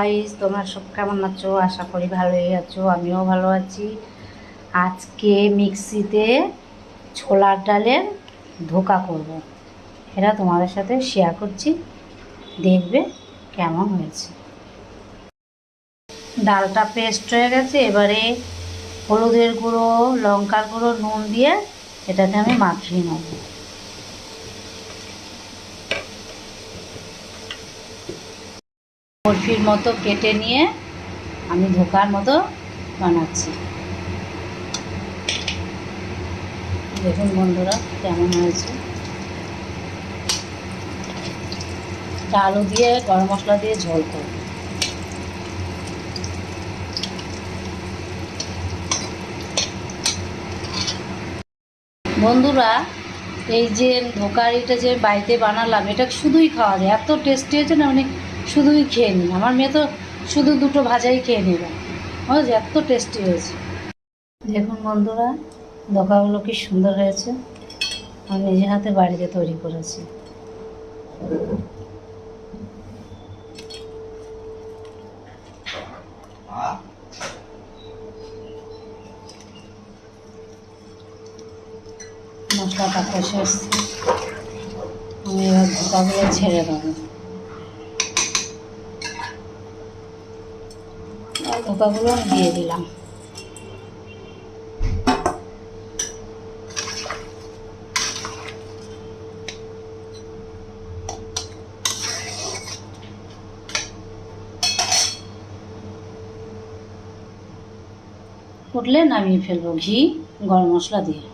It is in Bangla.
গাইস তোমরা সব কেমন আছো? আশা করি ভালোই আছো, আমিও ভালো আছি। আজকে মিক্সিতে ছোলার ডালের ধোকা করব। এটা তোমাদের সাথে শেয়ার করছি। দেখবে কেমন হয়েছে। ডালটা পেস্ট হয়ে গেছে, এবারে হলুদের গুঁড়ো, লঙ্কার গুঁড়ো, নুন দিয়ে এটাকে আমি মাখিয়ে নেব। বরফির মতো কেটে নিয়ে আমি ধোকার মতো বানাচ্ছি। দেখুন বন্ধুরা, কেমন হয়েছে। একটা আলু দিয়ে, গরম মশলা দিয়ে ঝোল করব। বন্ধুরা, এই যে ধোকারিটা যে বাড়িতে বানালাম, এটা শুধুই খাওয়া যায়। এত টেস্টি হয়েছে না মানে শুধুই খেয়ে নিই আমার মেয়ে তো শুধু দুটো ভাজাই খেয়ে নেবে বুঝেছে এত টেস্টি হয়েছে। দেখুন বন্ধুরা ধোকাগুলো কি সুন্দর হয়েছে। আমি নিজে হাতে বাড়িতে তৈরি করেছি। মশলাটা কষে এসছে আমি এবার ধোকাগুলো ছেড়ে দেবো। আর আমি দিয়ে দিলাম। ফুটলে নামিয়ে ফেলব ঘি গরম মশলা দিয়ে।